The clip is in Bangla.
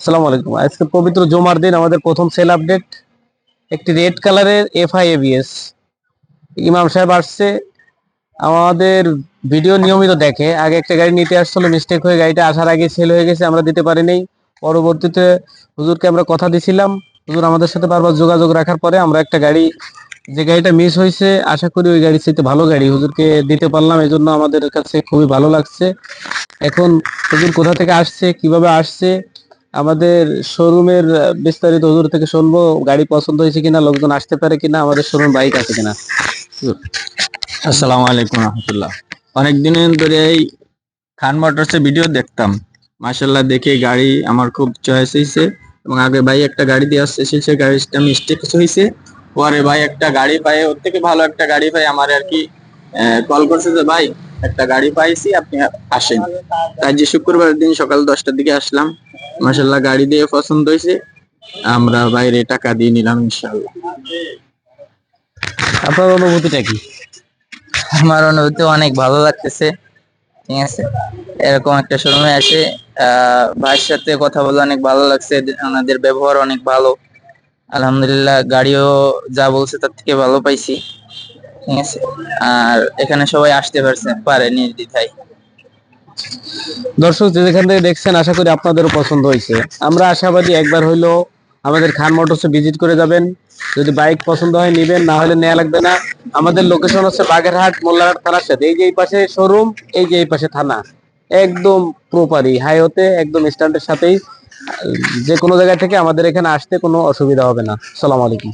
আসসালামু আলাইকুম। আজকে পবিত্র জুমার দিন, আমাদের প্রথম সেল আপডেট। একটি রেড কালারের এফআই এবিএস ইমাম সাহেব আসছে। আমাদের ভিডিও নিয়মিত দেখে। আগে একটা গাড়ি নিতে আসছিল মিস্টেক হয়ে গাড়িটা আসার আগে সেল হয়ে গেছে, আমরা দিতে পারিনি। পরবর্তীতে হুজুরকে আমরা কথা দিছিলাম। হুজুর আমাদের সাথে বারবার যোগাযোগ রাখার পরে আমরা একটা গাড়ি, যে গাড়িটা মিস হয়েছে, আশা করি ওই গাড়ি চাইতে ভালো গাড়ি। হুজুরকে দিতে পারলাম এই জন্য আমাদের কাছে খুবই ভালো লাগছে। এখন হুজুর কোথা থেকে আসছে, কীভাবে আসছে আমাদের শোরুমের বিস্তারিত হুজুর থেকে শুনব, গাড়ি পছন্দ হয়েছে কিনা, লোকজন আসতে পারে কিনা, আমাদের শোরুম বাইক আছে কিনা। আসসালামু আলাইকুম রহমতুল্লাহ। অনেক ধরে এই খান মোটরস ভিডিও দেখতাম। মাশাল্লাহ দেখে গাড়ি আমার খুব চয়েস হয়েছে এবং আগে ভাই একটা গাড়ি দিয়ে আসছে সেই গাড়িটা মিস্টেক হয়েছে পরে ভাই একটা গাড়ি পাই, ওর থেকে ভালো একটা গাড়ি পাই, আমার আর কি কল করছে যে, ভাই, একটা গাড়ি পাইছি, আপনি আসেন। তাই যে শুক্রবার দিন সকাল দশটার দিকে আসলাম। মাশাল্লাহ গাড়ি দিয়ে পছন্দ হয়েছে। আমরা বাইরে টাকা দিয়ে নিলাম ইনশাল্লাহ আপনার অনুভূতিটা কি? আমার অনুভূতি অনেক ভালো লাগতেছে ঠিক আছে? এরকম একটা শোরুমে আহ, ভাইয়ের সাথে কথা বলে অনেক ভালো লাগছে ওনাদের ব্যবহার অনেক ভালো। আলহামদুলিল্লাহ গাড়িও যা বলছে তার থেকে ভালো পাইছি ঠিক আছে? আর এখানে সবাই আসতে পারছে পারে নির্দ্বিধায়। দর্শক, যে যেখান থেকে দেখছেন, আশা করি আপনাদেরও পছন্দ হয়েছে। আমরা আশাবাদী একবার হইল আমাদের খান মোটরসে ভিজিট করে যাবেন। যদি বাইক পছন্দ হয়, নিবেন, না হলে নেওয়া লাগবে না। আমাদের লোকেশন হচ্ছে বাগেরহাট, মোল্লারহাট থানার সাথে এই যে এই পাশে শোরুম এই যে এই পাশে থানা। একদম প্রপারি হাইওতে একদম স্ট্যান্ডের সাথেই। যে কোনো জায়গা থেকে আমাদের এখানে আসতে কোনো অসুবিধা হবে না। সালাম আলাইকুম।